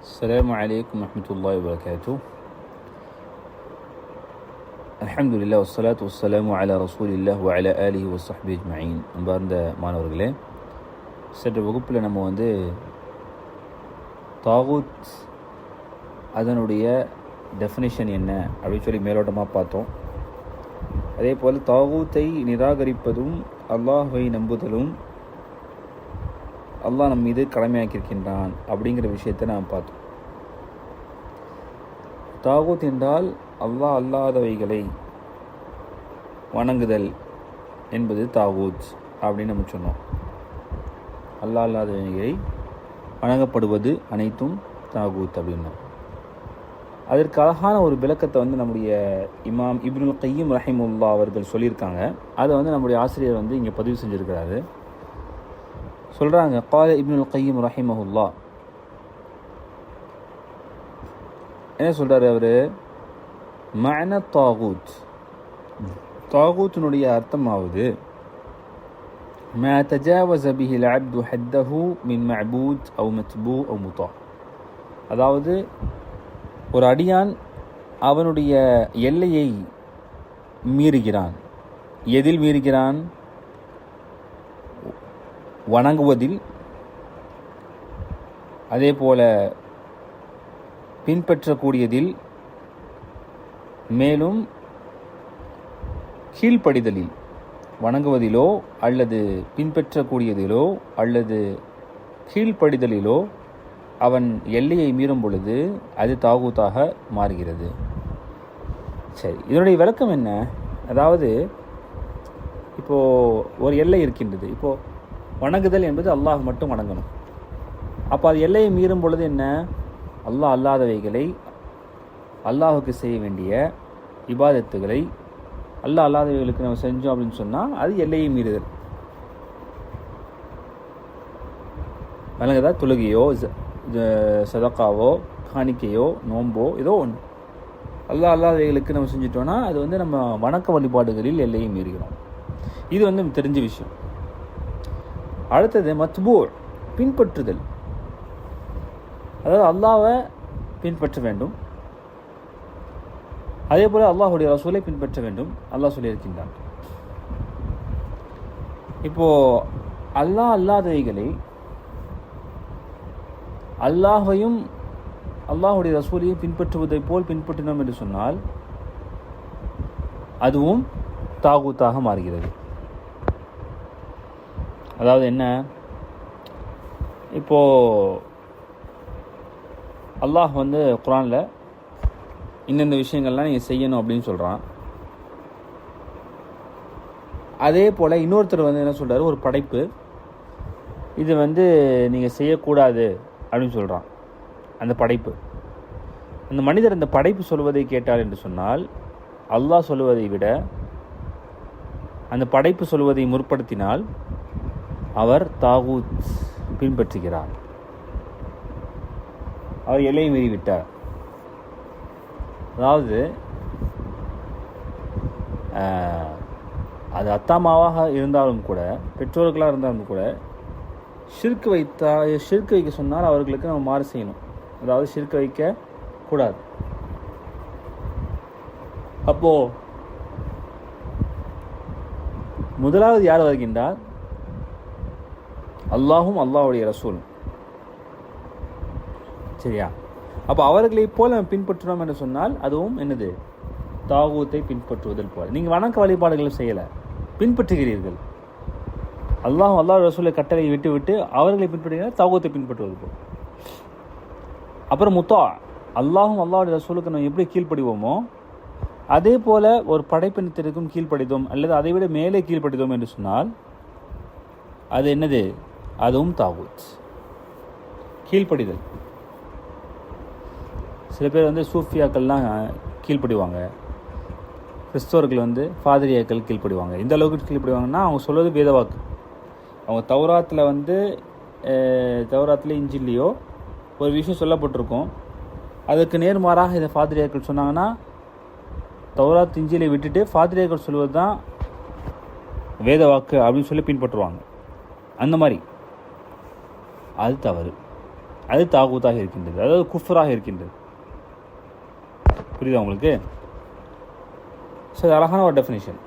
السلام عليكم ورحمة الله وبركاته الحمد لله والصلاة والسلام على رسول الله وعلى آله وصحبه أجمعين அன்பார்ந்த மாணவர்களே சற்று வகுப்பில் நம்ம வந்து தாகூத் அதனுடைய டெஃபினிஷன் என்ன அப்படின்னு சொல்லி மேலோட்டமாக பார்த்தோம் அதே போல் தாகூத்தை நிராகரிப்பதும் அல்லாஹ்வை நம்புதலும் அல்லாஹ் நம் மீது கடமையாக்கியிருக்கின்றான் அப்படிங்கிற விஷயத்தை நாம் பார்த்தோம். தாகூத் என்றால் அல்லாஹ் அல்லாதவைகளை வணங்குதல் என்பது தாகூத் அப்படின்னு நம்ம சொன்னோம். அல்லாஹ் அல்லாதவைகளை வணங்கப்படுவது அனைத்தும் தாகூத் அப்படின்னோம் அதற்கு அழகான ஒரு விளக்கத்தை வந்து நம்முடைய இமாம் இப்னுல் கையும் ரஹிமுல்லா அவர்கள் சொல்லியிருக்காங்க. அதை வந்து நம்முடைய ஆசிரியர் வந்து இங்கே பதிவு செஞ்சுருக்கிறாரு. சொல்கிறாங்க கால இப்னுல் கையும் ரஹிமஹுல்லா என்ன சொல்கிறாரு அவர் மன தாகூத் தாகூத்தினுடைய அர்த்தமாவது ما تجاوز به العبد حده من معبود أو متبوع أو مطاع அதாவது ஒரு அடியான் அவனுடைய எல்லையை மீறுகிறான் எதில் மீறுகிறான் வணங்குவதில் அதே போல பின்பற்றக்கூடியதில் மேலும் கீழ்ப்படிதலில் வணங்குவதிலோ அல்லது பின்பற்றக்கூடியதிலோ அல்லது கீழ்ப்படிதலிலோ அவன் எல்லையை மீறும் பொழுது அது தாகூத்தாக மாறுகிறது. சரி இதனுடைய விளக்கம் என்ன? அதாவது இப்போது ஒரு எல்லை இருக்கின்றது. இப்போது வணங்குதல் என்பது அல்லாஹ் மட்டும் வணங்கணும். அப்போ அது எல்லையை மீறும் பொழுது என்ன? அல்லாஹ் அல்லாதவைகளை அல்லாஹுக்கு செய்ய வேண்டிய இபாதத்துகளை அல்லாஹ் அல்லாதவைகளுக்கு நம்ம செஞ்சோம் அப்படின்னு சொன்னால் அது எல்லையை மீறுதல். வழங்குதா தொழுகையோ சதக்காவோ காணிக்கையோ நோம்போ ஏதோ ஒன்று அல்லாஹ் அல்லாதவைகளுக்கு நம்ம செஞ்சிட்டோன்னா அது வந்து நம்ம வணக்க வழிபாடுகளில் எல்லையை மீறுகிறோம். இது வந்து தெரிஞ்ச விஷயம். அடுத்தது மத்பூர் பின்பற்றுதல். அதாவது அல்லாவை பின்பற்ற வேண்டும். அதே போல் அல்லாஹுடைய ரசூலை பின்பற்ற வேண்டும். அல்லாஹ் சொல்லியிருக்கின்றான். இப்போ அல்லாஹ் அல்லாதவைகளை அல்லாஹையும் அல்லாஹுடைய ரசூலையும் பின்பற்றுவதை போல் பின்பற்றினோம் என்று சொன்னால் அதுவும் தாகூத்தாக மாறுகிறது. அதாவது என்ன? இப்போது அல்லாஹ் வந்து குரானில் இந்தந்த விஷயங்கள்லாம் நீங்கள் செய்யணும் அப்படின்னு சொல்கிறான் அதே போல் இன்னொருத்தர் வந்து என்ன சொல்கிறாரு ஒரு படைப்பு. இது வந்து நீங்கள் செய்யக்கூடாது அப்படின்னு சொல்கிறான் அந்த படைப்பு. அந்த மனிதர் அந்த படைப்பு சொல்வதை கேட்டார் என்று சொன்னால் அல்லாஹ் சொல்வதை விட அந்த படைப்பு சொல்வதை முற்படுத்தினால் அவர் தாகூத் பின்பற்றுகிறார். அவர் எல்லை மீறிவிட்டார். அதாவது அது அத்தாமாவாக இருந்தாலும் கூட பெற்றோர்களாக இருந்தாலும் கூட ஷிர்க்கு வைத்தா ஷிர்க்கு வைக்க சொன்னால் அவர்களுக்கு நம்ம மாறு செய்யணும். அதாவது ஷிர்க்கு வைக்க கூடாது. அப்போது முதலாவது யார் வருகின்றார்? அல்லாஹும் அல்லாஹுடைய ரசூலும். சரியா? அப்போ அவர்களை போல நம்ம பின்பற்றினோம் என்று சொன்னால் அதுவும் என்னது? தாகூத்தை பின்பற்றுவதில் போல. நீங்கள் வணக்க வழிபாடுகளும் செய்யலை. பின்பற்றுகிறீர்கள். அல்லாஹும் அல்லாஹ் ரசூலை கட்டளை விட்டு விட்டு அவர்களை பின்பற்றுகிறார் தாகூத்தை பின்பற்றுவது போல். அப்புறம் முத்தா அல்லாஹும் அல்லாஹுடைய ரசூலுக்கு நம்ம எப்படி கீழ்ப்படிவோமோ அதே போல ஒரு படைப்பினத்திற்கும் கீழ்ப்படித்தோம் அல்லது அதை விட மேலே கீழ்ப்படித்தோம் என்று சொன்னால் அது என்னது? அதுவும் தாகூத் கீழ்ப்படிதல். சில பேர் வந்து சூஃபியாக்கள்லாம் கீழ்ப்படிவாங்க. கிறிஸ்தவர்கள் வந்து ஃபாதரியாக்கள் கீழ்ப்படிவாங்க. எந்த அளவுக்கு கீழ்ப்படிவாங்கன்னா அவங்க சொல்வது வேதவாக்கு அவங்க தௌராத்தில் வந்து தௌராத்தில் இஞ்சிலையோ ஒரு விஷயம் சொல்லப்பட்டிருக்கும். அதுக்கு நேர்மாறாக இதை ஃபாதிரியாக்கள் சொன்னாங்கன்னா தௌராத் இஞ்சிலை விட்டுட்டு ஃபாதிரியாக்கள் சொல்வது தான் வேத வாக்கு அப்படின்னு சொல்லி பின்பற்றுவாங்க. அந்த மாதிரி. அது தவறு. அது தாகூத்தாக இருக்கின்றது. அதாவது குஃபராக இருக்கின்றது. புரியுதா உங்களுக்கு? ஸோ இது அழகான ஒரு டெஃபினேஷன்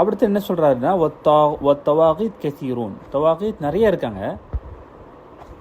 அடுத்து என்ன சொல்கிறாருன்னா தவாகித் கெசீரூன். தவாகித் நிறைய இருக்காங்க.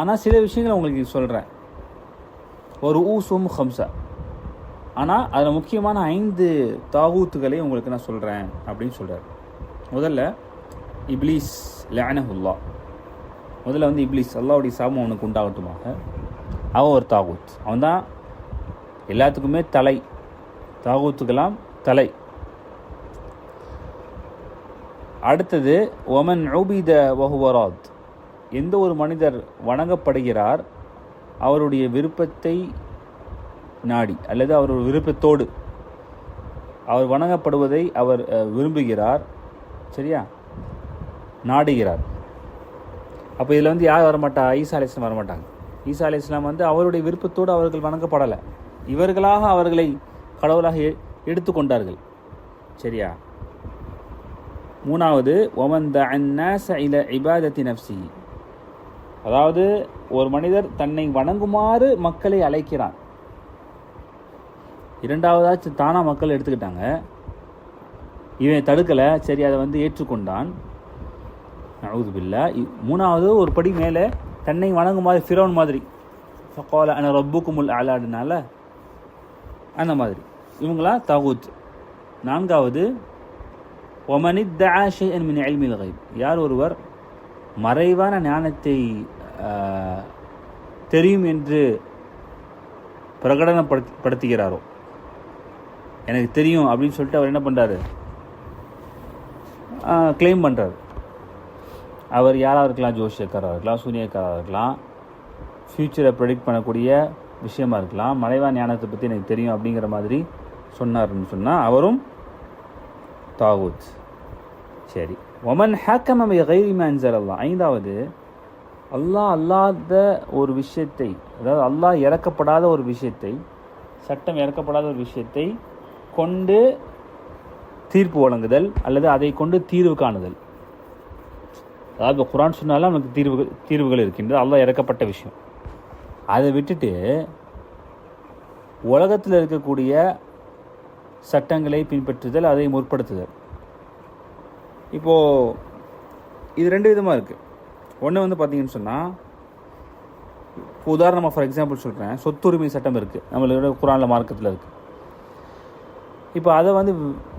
ஆனால் சில விஷயங்களை உங்களுக்கு சொல்கிறேன் ஒரு ஊசும் ஹம்சா. ஆனால் அதில் முக்கியமான ஐந்து தாகூத்துகளை உங்களுக்கு நான் சொல்கிறேன் அப்படின்னு சொல்கிறார் முதல்ல இப்லீஸ் லேனஹுல்லா. முதல்ல வந்து இப்லீஸ் அல்லாவுடைய சாபம் அவனுக்கு உண்டாகட்டுமாக அவன் ஒரு தாகூத். அவன் தான் எல்லாத்துக்குமே தலை. தாகூத்துக்கெல்லாம் தலை. அடுத்தது ஒமன் உபித வஹுவராத் எந்த ஒரு மனிதர் வணங்கப்படுகிறார் அவருடைய விருப்பத்தை நாடி அல்லது அவருடைய விருப்பத்தோடு அவர் வணங்கப்படுவதை அவர் விரும்புகிறார் சரியா? நாடுகிறார். அப்போ இதில் வந்து யார் வரமாட்டா? ஈசா அலி இஸ்லாம் வரமாட்டாங்க. ஈசா அலி இஸ்லாம் வந்து அவருடைய விருப்பத்தோடு அவர்கள் வணங்கப்படலை. இவர்களாக அவர்களை கடவுளாக எடுத்துக்கொண்டார்கள் சரியா? மூணாவது ஒமன் த இல இபாதத்தி நப்சி அதாவது ஒரு மனிதர் தன்னை வணங்குமாறு மக்களை அழைக்கிறான். இரண்டாவதாச்சும் தானாக மக்கள் எடுத்துக்கிட்டாங்க. இவன் தடுக்கலை சரி அதை வந்து ஏற்றுக்கொண்டான். பில்லா. மூணாவது ஒரு படி மேலே தன்னை வணங்குமாறு ஃபிரோன் மாதிரி. ஃபக்கோல அன ரப்புக்குமுல் ஆலாடுனால அந்த மாதிரி. இவங்களா தகுத். நான்காவது ஒமனித் தாஷை மின் எல்மில் கைப் யார் ஒருவர் மறைவான ஞானத்தை தெரியும் என்று பிரகடனப்படுத்துகிறாரோ எனக்கு தெரியும் அப்படின்னு சொல்லிட்டு அவர் என்ன பண்ணுறாரு கிளைம் பண்ணுறாரு அவர் யாராக இருக்கலாம்? ஜோஷியக்காராக இருக்கலாம் சூனியக்காராக இருக்கலாம். ஃப்யூச்சரை ப்ரெடிக்ட் பண்ணக்கூடிய விஷயமா இருக்கலாம். மலைவா ஞானத்தை பற்றி எனக்கு தெரியும் அப்படிங்கிற மாதிரி சொன்னார்னு சொன்னால் அவரும் தாவூத். சரி. ஒமன் ஹேக்கம் அமை கைரி மேன்சர் அல்லா ஐந்தாவது அல்லாஹ் அல்லாத ஒரு விஷயத்தை அதாவது அல்லாஹ் இறக்கப்படாத ஒரு விஷயத்தை சட்டம் இறக்கப்படாத ஒரு விஷயத்தை கொண்டு தீர்ப்பு வழங்குதல் அல்லது அதை கொண்டு தீர்வு காணுதல். அதாவது குரான் சொன்னாலும் நமக்கு தீர்வுகள் தீர்வுகள் இருக்கின்றது. அல்லாஹ் இறக்கப்பட்ட விஷயம். அதை விட்டுட்டு உலகத்தில் இருக்கக்கூடிய சட்டங்களை பின்பற்றுதல் அதை முற்படுத்துதல். இப்போது இது ரெண்டு விதமாக இருக்குது ஒன்று வந்து பார்த்தீங்கன்னு சொன்னால் உதாரணமாக ஃபார் எக்ஸாம்பிள் சொல்கிறேன் சொத்துரிமை சட்டம் இருக்குது நம்மளோட குரானில் மார்க்கத்தில் இருக்குது இப்போ அதை வந்து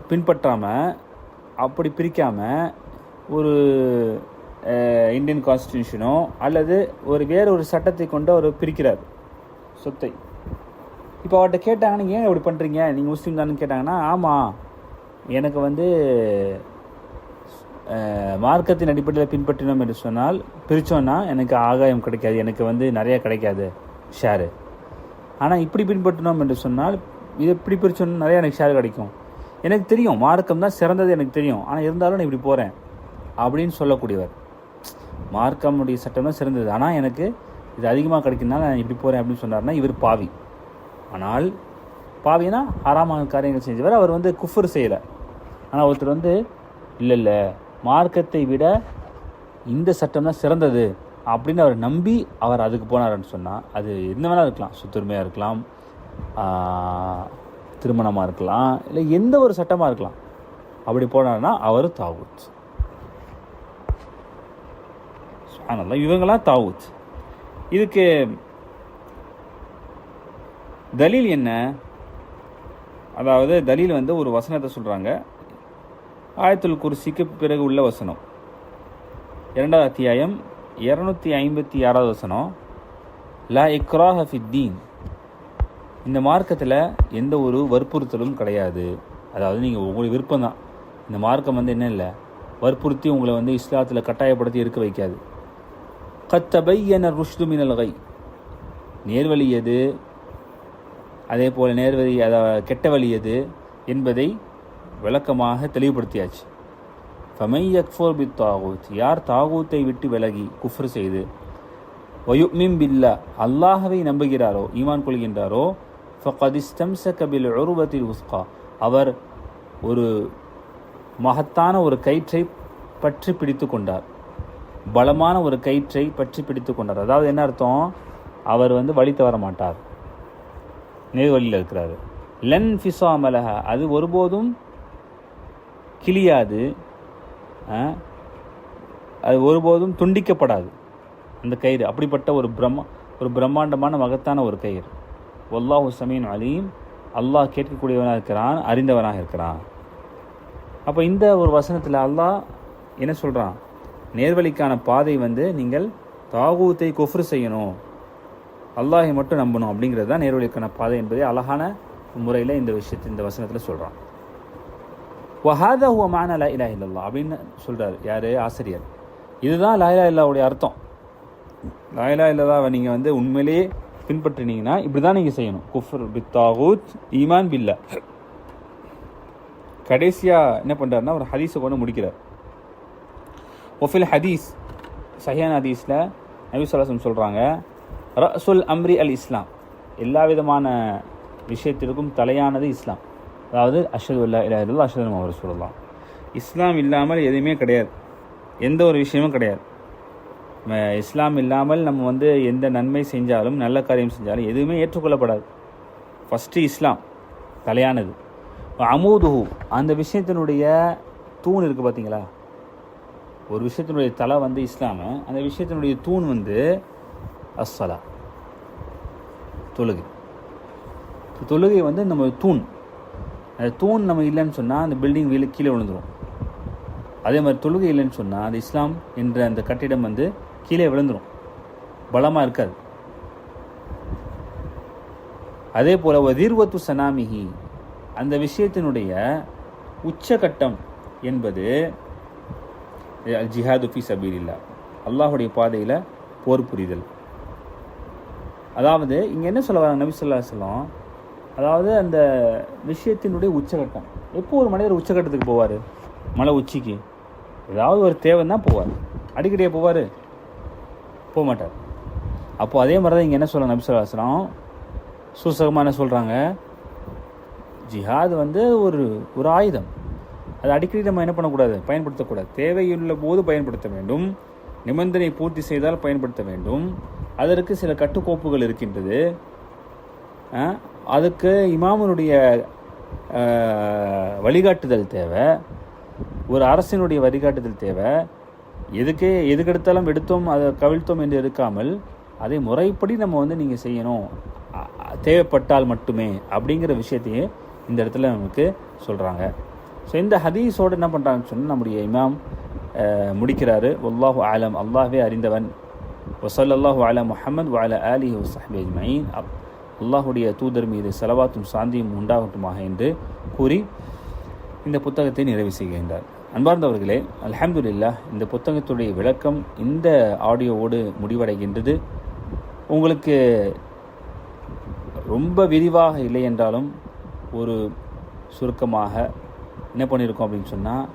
பின்பற்றாமல் அப்படி பிரிக்காமல் ஒரு இந்தியன் கான்ஸ்டியூஷனோ அல்லது ஒரு வேறு ஒரு சட்டத்தை கொண்டு அவர் பிரிக்கிறார் சொத்தை. இப்போ அவர்கிட்ட கேட்டாங்கன்னா ஏன் இப்படி பண்ணுறீங்க நீங்கள் முஸ்லீம் தானு கேட்டாங்கன்னா ஆமாம் எனக்கு வந்து மார்க்கத்தின் அடிப்படையில் பின்பற்றினோம் என்று சொன்னால் பிரித்தோன்னா எனக்கு ஆகாயம் கிடைக்காது எனக்கு வந்து நிறையா கிடைக்காது ஷேரு ஆனால் இப்படி பின்பற்றினோம் என்று சொன்னால் இது இப்படி பிரித்தோன்னா நிறையா எனக்கு ஷேர் கிடைக்கும். எனக்கு தெரியும் மார்க்கம் தான் சிறந்தது எனக்கு தெரியும். ஆனால் இருந்தாலும் நான் இப்படி போகிறேன் அப்படின்னு சொல்லக்கூடியவர். மார்க்கமுடைய சட்டம் தான் சிறந்தது. ஆனால் எனக்கு இது அதிகமாக கிடைக்குதுனால நான் இப்படி போகிறேன் அப்படின்னு சொன்னார்னா இவர் பாவி. ஆனால் பாவினா ஆறாமான காரியங்கள் செஞ்சவர். அவர் வந்து குஃபர் செய்யலை. ஆனால் ஒருத்தர் வந்து இல்லை இல்லை மார்க்கத்தை விட இந்த சட்டம் தான் சிறந்தது அப்படின்னு அவர் நம்பி அவர் அதுக்கு போனார்னு சொன்னால் அது என்ன வேணால் இருக்கலாம். சுத்துரிமையாக இருக்கலாம் திருமணமாக இருக்கலாம் இல்லை எந்த ஒரு சட்டமாக இருக்கலாம். அப்படி போனார்னா அவர் தாவூத். சுபஹானல்லா இவங்களாம் தாவூத். இதுக்கு தலீல் என்ன? அதாவது தலீல் வந்து ஒரு வசனத்தை சொல்கிறாங்க ஆயத்துல் குர்சிக்கு பிறகு உள்ள வசனம். இரண்டாவது அத்தியாயம் இரநூத்தி ஐம்பத்தி ஆறாவது வசனம். லா இக்ரா ஹஃபித்தீன் இந்த மார்க்கத்தில் எந்த ஒரு வற்புறுத்தலும் கிடையாது. அதாவது நீங்கள் உங்களுக்கு விருப்பம் தான் இந்த மார்க்கம் வந்து என்ன இல்லை? வற்புறுத்தி உங்களை வந்து இஸ்லாத்தில் கட்டாயப்படுத்தி இருக்க வைக்காது. கத்தபையன ருஷ்து மினல்கை நேர்வழி எது? அதே போல் நேர்வழி அதை கெட்ட வழி எது? என்பதை விளக்கமாக தெளிவுபடுத்தியாச்சு. ஃபமை யக்ஃபோர் பி தாகூத் யார் தாகூத்தை விட்டு விலகி குஃப்ரு செய்து வயுமிம் பில்லா அல்லாஹவை நம்புகிறாரோ ஈமான் கொள்கின்றாரோ ஃபகதிஸ்தம்சக கபில் உருவத்தில் உஸ்கா அவர் ஒரு மகத்தான ஒரு கயிற்றை பற்றி பிடித்து கொண்டார். பலமான ஒரு கயிற்றை பற்றி பிடித்து கொண்டார். அதாவது என்ன அர்த்தம்? அவர் வந்து வழி தவற மாட்டார். நேர்வழியில் இருக்கிறார். லென் ஃபிசா மலக அது ஒருபோதும் கிளியாது அது ஒருபோதும் துண்டிக்கப்படாது. அந்த கயிறு அப்படிப்பட்ட ஒரு பிரம்ம ஒரு பிரம்மாண்டமான மகத்தான ஒரு கயிறு. ஒல்லாஹு சமீன் அலீம் அல்லாஹ் கேட்கக்கூடியவனாக இருக்கிறான் அறிந்தவனாக இருக்கிறான். அப்போ இந்த ஒரு வசனத்தில் அல்லாஹ் என்ன சொல்கிறான் நேர்வழிக்கான பாதை வந்து நீங்கள் தாகூத்தை குஃப்ரு செய்யணும். அல்லாஹை மட்டும் நம்பணும் அப்படிங்கிறது தான் நேர்வழிக்கான பாதை என்பதை அழகான முறையில் இந்த விஷயத்தை இந்த வசனத்தில் சொல்கிறான் வஹாதா ஹுவ மானா லா இலா இல்லல்லாஹ் அப்படின்னு சொல்கிறார் யார்? ஆசிரியர். இதுதான் லா இல்லாவுடைய அர்த்தம். லாயிலா இலாஹ நீங்கள் வந்து உண்மையிலேயே பின்பற்றினீங்கன்னா இப்படி தான் நீங்கள் செய்யணும். குஃபர் பித்தாகூத் ஈமான் பில்லா. கடைசியாக என்ன பண்ணுறாருன்னா ஒரு ஹதீஸை கொண்டு முடிக்கிறார். ஒஃபில் ஹதீஸ் சஹியான் ஹதீஸில் நபி சொல்கிறாங்க ரசுல் அம்ரி அல் இஸ்லாம் எல்லா விதமான விஷயத்திற்கும் தலையானது இஸ்லாம். அதாவது அஷது இல்லா இல்லா இல்லா அஷது அவர் சொல்லலாம் இஸ்லாம் இல்லாமல் எதுவுமே கிடையாது. எந்த ஒரு விஷயமும் கிடையாது. இஸ்லாம் இல்லாமல் நம்ம வந்து எந்த நன்மை செஞ்சாலும் நல்ல காரியம் செஞ்சாலும் எதுவுமே ஏற்றுக்கொள்ளப்படாது. ஃபஸ்ட்டு இஸ்லாம் தலையானது. அமூதுஹு அந்த விஷயத்தினுடைய தூண் இருக்குது பார்த்தீங்களா ஒரு விஷயத்தினுடைய தலை வந்து இஸ்லாமு அந்த விஷயத்தினுடைய தூண் வந்து அஸ்ஸலா தொழுகை. தொழுகை வந்து நம்ம தூண். அந்த தூண் நம்ம இல்லைன்னு சொன்னால் அந்த பில்டிங் வீழ கீழே விழுந்துடும் அதே மாதிரி தொழுகை இல்லைன்னு சொன்னால் அந்த இஸ்லாம் என்ற அந்த கட்டிடம் வந்து கீழே விழுந்துடும் பலமாக இருக்காது. அதே போல் வதீர்வத்து சனாமிஹி அந்த விஷயத்தினுடைய உச்சகட்டம் என்பது அல் ஜிஹாது ஃபி சபீலில்லா அல்லாஹுடைய பாதையில் போர் புரிதல். அதாவது இங்கே என்ன சொல்ல வராங்க நபி சொல்லா சொல்லம் அதாவது அந்த விஷயத்தினுடைய உச்சகட்டம். எப்போ ஒரு மனிதர் உச்சகட்டத்துக்கு போவார்? மலை உச்சிக்கு. ஏதாவது ஒரு தேவைன்னா போவார். அடிக்கடியே போவார்? போக மாட்டார். அப்போது அதே மாதிரி தான் இங்கே என்ன சொல்ல நபி சொல்லா சொல்லம் சூசகமாக என்ன சொல்கிறாங்க ஜிஹாத் வந்து ஒரு ஒரு ஆயுதம். அது அடிக்கடி நம்ம என்ன பண்ணக்கூடாது? பயன்படுத்தக்கூடாது. தேவையுள்ள போது பயன்படுத்த வேண்டும். நிபந்தனை பூர்த்தி செய்தால் பயன்படுத்த வேண்டும். அதற்கு சில கட்டுக்கோப்புகள் இருக்கின்றது. அதுக்கு இமாமனுடைய வழிகாட்டுதல் தேவை. ஒரு அரசினுடைய வழிகாட்டுதல் தேவை. எதுக்கே எதுக்கெடுத்தாலும் எடுத்தோம் அதை கவிழ்த்தோம் என்று இருக்காமல் அதை முறைப்படி நம்ம வந்து நீங்கள் செய்யணும். தேவைப்பட்டால் மட்டுமே அப்படிங்கிற விஷயத்தையே இந்த இடத்துல நமக்கு சொல்கிறாங்க ஸோ இந்த ஹதீஸோடு என்ன பண்ணுறாங்கன்னு சொன்னால் நம்முடைய இமாம் முடிக்கிறாரு. வல்லாஹு ஆலம் அல்லாஹே அறிந்தவன். வசல்லல்லாஹு அலா முஹமது வஅலா அலி வஸஹ்பி அஜ்மஈன் அப்- அல்லாஹுடைய தூதர் மீது செலவாத்தும் சாந்தியும் உண்டாகட்டுமாக என்று கூறி இந்த புத்தகத்தை நிறைவு செய்கின்றார். அன்பார்ந்தவர்களே அலமதுல்லா இந்த புத்தகத்துடைய விளக்கம் இந்த ஆடியோவோடு முடிவடைகின்றது. உங்களுக்கு ரொம்ப விரிவாக இல்லை என்றாலும் ஒரு சுருக்கமாக என்ன பண்ணியிருக்கோம் அப்படின்னு சொன்னால்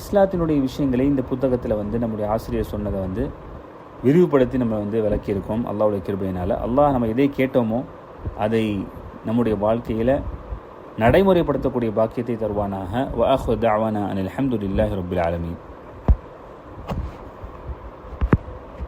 இஸ்லாத்தினுடைய விஷயங்களை இந்த புத்தகத்தில் வந்து நம்முடைய ஆசிரியர் சொன்னதை வந்து விரிவுபடுத்தி நம்ம வந்து விளக்கியிருக்கோம். அல்லாவுடைய கிருபையினால். அல்லாஹ் நம்ம எதை கேட்டோமோ அதை நம்முடைய வாழ்க்கையில் நடைமுறைப்படுத்தக்கூடிய பாக்கியத்தை தருவானாக. வாஹு தாவானா அனில் அஹமதுல்லாஹி ரபுல் ஆலமீன்.